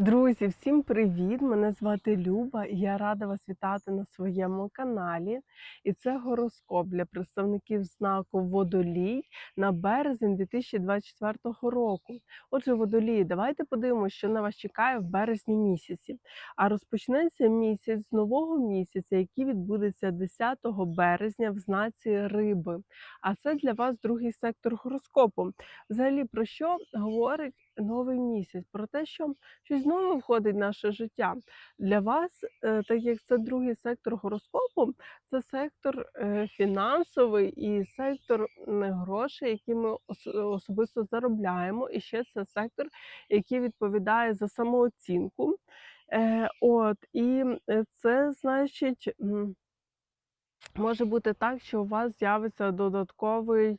Друзі, всім привіт! Мене звати Люба, і я рада вас вітати на своєму каналі. І це гороскоп для представників знаку Водолій на березень 2024 року. Отже, водолії, давайте подивимося, що на вас чекає в березні місяці. А розпочнеться місяць з нового місяця, який відбудеться 10 березня в знаці Риби. А це для вас другий сектор гороскопу. Взагалі, про що говорить новий місяць? Про те, що щось нове входить в наше життя. Для вас, е, так як це другий сектор гороскопу, це сектор е, фінансовий і сектор грошей, які ми особисто заробляємо. І ще це сектор, який відповідає за самооцінку. Е, От, і це значить. Може бути так, що у вас з'явиться додатковий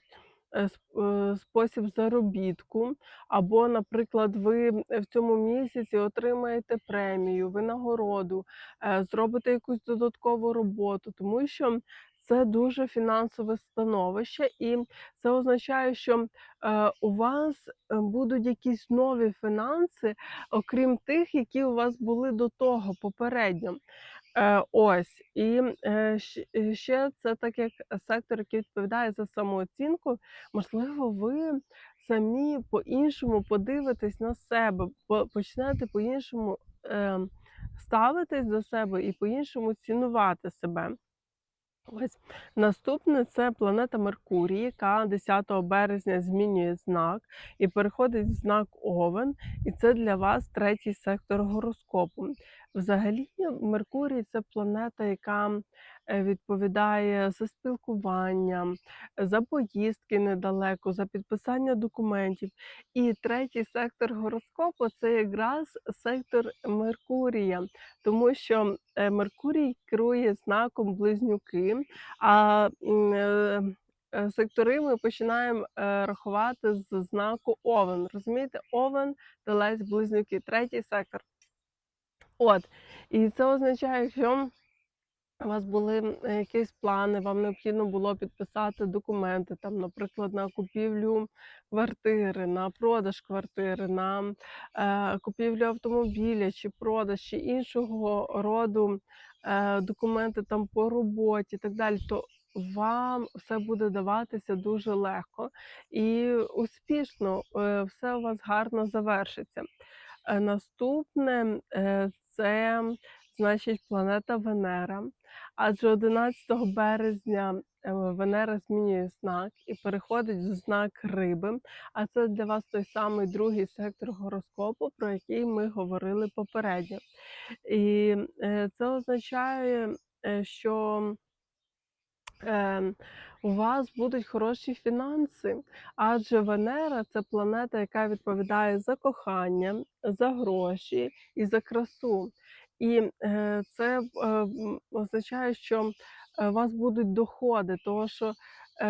спосіб заробітку, або, наприклад, ви в цьому місяці отримаєте премію, винагороду, е, зробите якусь додаткову роботу, тому що це дуже фінансове становище, і це означає, що е, у вас е, будуть якісь нові фінанси, окрім тих, які у вас були до того попередньо. Е, ось і ще це так як сектор, який відповідає за самооцінку. Можливо, ви самі по-іншому подивитесь на себе, почнете по-іншому е, ставитись до себе і по-іншому цінувати себе. Ось наступне це планета Меркурій, яка 10 березня змінює знак і переходить в знак Овен, і це для вас третій сектор гороскопу. Взагалі, Меркурій це планета, яка е, відповідає за спілкування, за поїздки недалеко, за підписання документів. І третій сектор гороскопу це якраз сектор Меркурія, тому що е, Меркурій керує знаком близнюки. А е, сектори ми починаємо рахувати з знаку Овен. Розумієте, Овен, Телець, Близнюки, третій сектор. От. І це означає, що у вас були е, якісь плани, вам необхідно було підписати документи, там, наприклад, на купівлю квартири, на продаж квартири, на е, купівлю автомобіля чи продаж, чи іншого роду е, документи там по роботі і так далі, то вам все буде даватися дуже легко і успішно, е, все у вас гарно завершиться. Е, Наступне це значить планета Венера. Адже 11 березня е, Венера змінює знак і переходить в знак риби. А це для вас той самий другий сектор гороскопу, про який ми говорили попередньо. І е, це означає, е, що у вас будуть хороші фінанси, адже Венера це планета, яка відповідає за кохання, за гроші і за красу. І е, це е, означає, що е, у вас будуть доходи, тому що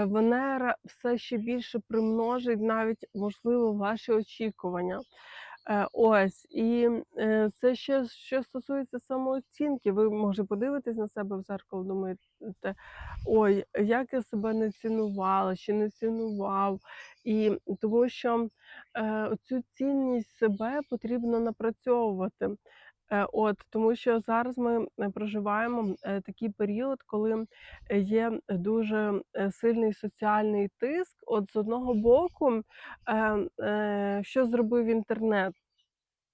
Венера все ще більше примножить навіть, можливо, ваші очікування. Е, ось, і е, це ще що стосується самооцінки. Ви може подивитесь на себе в зеркало, думаєте, ой, як я себе не цінувала, чи не цінував. І тому що е, цю цінність себе потрібно напрацьовувати. Е, от, тому що зараз ми е, проживаємо е, такий період, коли є дуже сильний соціальний тиск. От з одного боку, е, е, що зробив інтернет?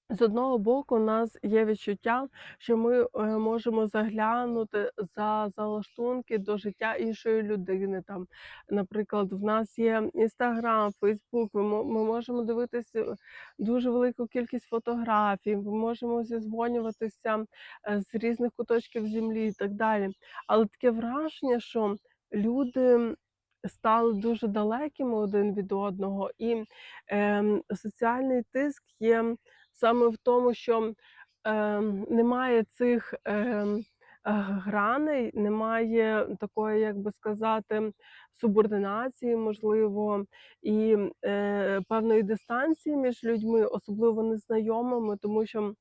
З одного боку, у нас є відчуття, що ми е, можемо заглянути за залаштунки до життя іншої людини. Там, наприклад, в нас є Інстаграм, Фейсбук. Ми, можемо дивитися дуже велику кількість фотографій, ми можемо зізвонюватися е, з різних куточків землі і так далі. Але таке враження, що люди стали дуже далекими один від одного, і ем, соціальний тиск є саме в тому, що е, немає цих е, граней, немає такої, як би сказати, субординації, можливо, і е, певної дистанції між людьми, особливо незнайомими, тому що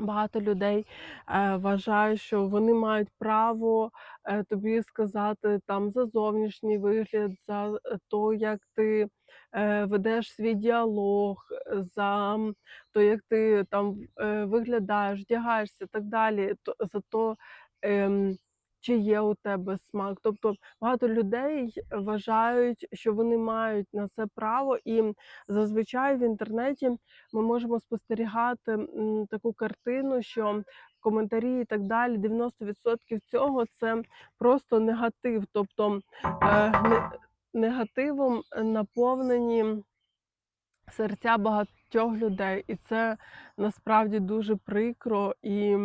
Багато людей, е, вважають, що вони мають право, е, тобі сказати там за зовнішній вигляд, за, е, то, як ти, е, ведеш свій діалог, е, за то, як ти там, е, виглядаєш, вдягаєшся, так далі, то за то, ем, чи є у тебе смак. Тобто багато людей вважають, що вони мають на це право, і зазвичай в інтернеті ми можемо спостерігати, таку картину, що коментарі і так далі, 90% цього- це просто негатив. Тобто, е, негативом наповнені серця багатьох людей, і це насправді дуже прикро. І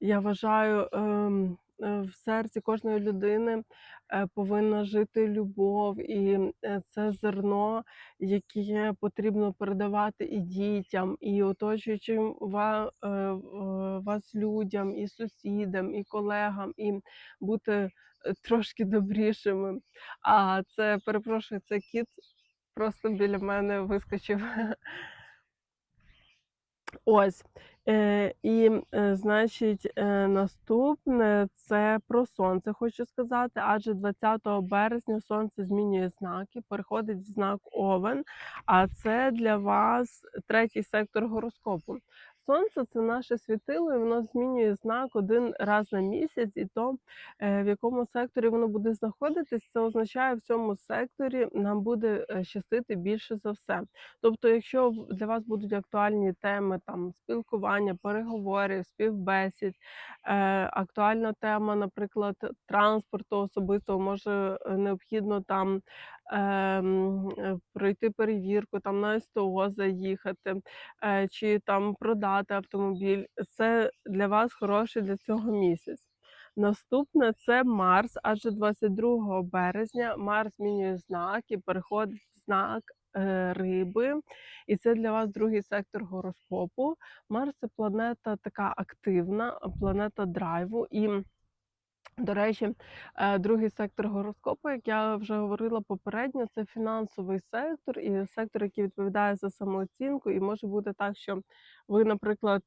я вважаю, ем, в серці кожної людини, е, повинна жити любов, і, е, це зерно, яке потрібно передавати і дітям, і оточуючим ва е, вас людям, і сусідам, і колегам, і бути, е, трошки добрішими. А це, перепрошую, це кіт просто біля мене вискочив. Ось, е, і, е, значить, е, наступне- це про сонце хочу сказати, адже 20 березня сонце змінює знаки, переходить в знак Овен, а це для вас третій сектор гороскопу. Сонце- це наше світило, і воно змінює знак 1 раз на місяць, і то, е, в якому секторі воно буде знаходитись, це означає, в цьому секторі нам буде, е, щастити більше за все. Тобто, якщо для вас будуть актуальні теми там спілкування, переговорів, співбесід, е, актуальна тема, наприклад, транспорту особистого, може, необхідно там, пройти перевірку, там на СТО заїхати, е, чи там продати автомобіль. Це для вас хороший для цього місяць. Наступне- це Марс, адже 22 березня Марс змінює знак і переходить в знак, е, Риби, і це для вас другий сектор гороскопу. Марс- це планета така активна, планета драйву. І, до речі, е, другий сектор гороскопу, як я вже говорила попередньо, це фінансовий сектор і сектор, який відповідає за самооцінку. І може бути так, що ви, наприклад,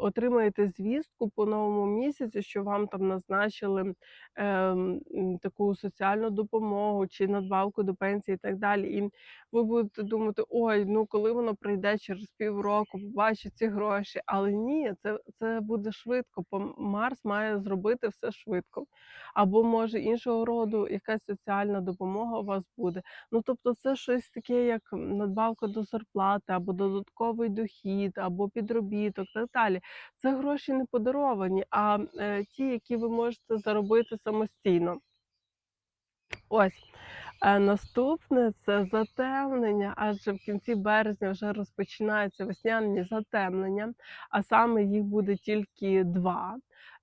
отримаєте звістку по новому місяцю, що вам там назначили, ем, таку соціальну допомогу чи надбавку до пенсії і так далі. І ви будете думати: "Ой, ну коли воно прийде через півроку, побачу ці гроші". Але ні, це це буде швидко, Марс має зробити все швидко. Або, може, іншого роду якась соціальна допомога у вас буде. Ну, тобто це щось таке, як надбавка до зарплати, або додатковий дохід, або підробіток, так далі. Це гроші не подаровані, а, е, ті, які ви можете заробити самостійно. Ось. Е, наступне- це затемнення, адже в кінці березня вже розпочинаються весняні затемнення, а саме їх буде тільки 2.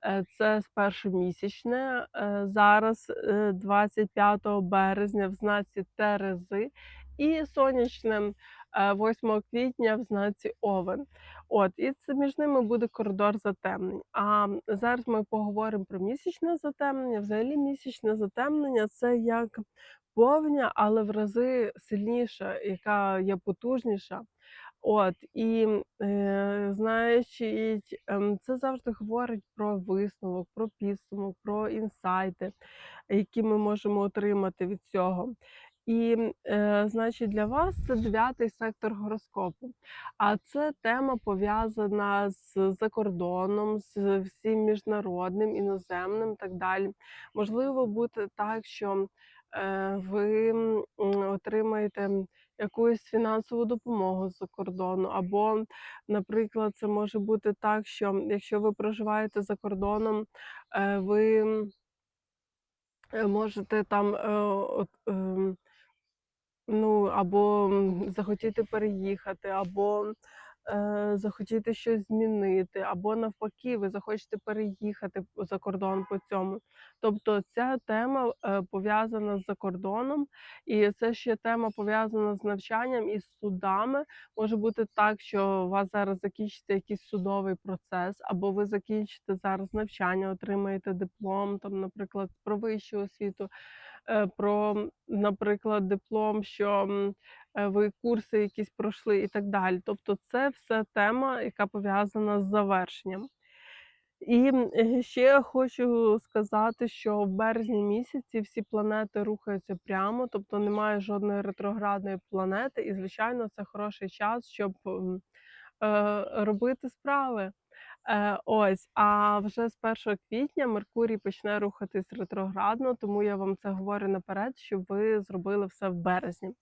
Е, це спершу місячне, зараз, е, 25 березня в знаці Терези, і сонячне, 8 квітня в знаці Овен. От, і це між ними буде коридор затемнень. А зараз ми поговоримо про місячне затемнення. Взагалі місячне затемнення- це як повня, але в рази сильніша, яка є потужніша. От, і, е, значить, ем, це завжди говорить про висновок, про підсумок, про інсайти, які ми можемо отримати від цього. І, е, значить, для вас це 9 сектор гороскопу, а це тема, пов'язана з закордоном, з всім міжнародним, іноземним, так далі. Можливо бути так, що, е, ви, отримаєте якусь фінансову допомогу з-за кордону, або, наприклад, це може бути так, що якщо ви проживаєте за кордоном, е, ви е, можете там, е, ем ну, або, захотіти переїхати, або, е, захотіти щось змінити, або навпаки, ви захочете переїхати за кордон по цьому. Тобто ця тема, е, пов'язана з закордоном, і це ще тема пов'язана з навчанням і з судами. Може бути так, що у вас зараз закінчиться якийсь судовий процес, або ви закінчите зараз навчання, отримаєте диплом, там, наприклад, про вищу освіту, про, наприклад, диплом, що, е, ви курси якісь пройшли і так далі. Тобто це все тема, яка пов'язана з завершенням. І е, ще хочу сказати, що в березні місяці всі планети рухаються прямо, тобто немає жодної ретроградної планети, і, звичайно, це хороший час, щоб е, робити справи. Е, ось, а вже з 1 квітня Меркурій почне рухатись ретроградно, тому я вам це говорю наперед, щоб ви зробили все в березні.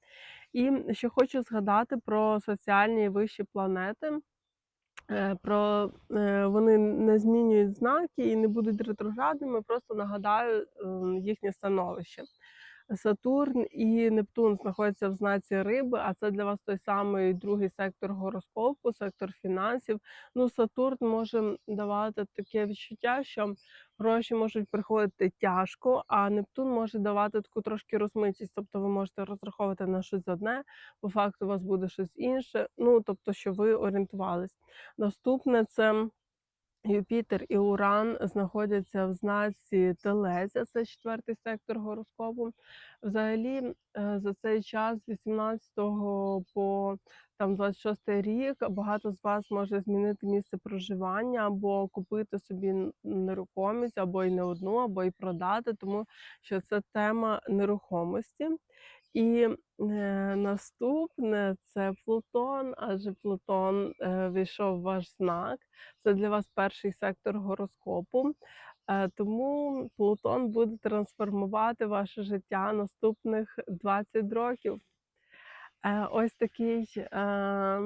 І ще хочу згадати про соціальні вищі планети. Е, Про е, вони не змінюють знаки і не будуть ретроградними. Просто нагадаю ем, їхнє становище. Сатурн і Нептун знаходяться в знаці риби, а це для вас той самий другий сектор гороскопу, сектор фінансів. Ну, Сатурн може давати таке відчуття, що гроші можуть приходити тяжко, а Нептун може давати таку трошки розмитість. Тобто ви можете розраховувати на щось одне, по факту у вас буде щось інше. Ну тобто, що ви орієнтувались. Наступне це. Юпітер і Уран знаходяться в знаці Телезя, це четвертий сектор гороскопу. Взагалі, е, за цей час, з 18 по там 26 рік, багато з вас може змінити місце проживання або купити собі нерухомість, або й не одну, або й продати, тому що це тема нерухомості. І е, наступне це Плутон, адже Плутон е, війшов в ваш знак. Це для вас перший сектор гороскопу. Е, Тому Плутон буде трансформувати ваше життя наступних 20 років. Е, Ось такий е,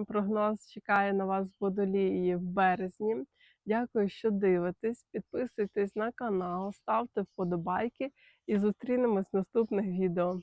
прогноз чекає на вас в водолії в березні. Дякую, що дивитесь. Підписуйтесь на канал, ставте вподобайки і зустрінемось в наступних відео.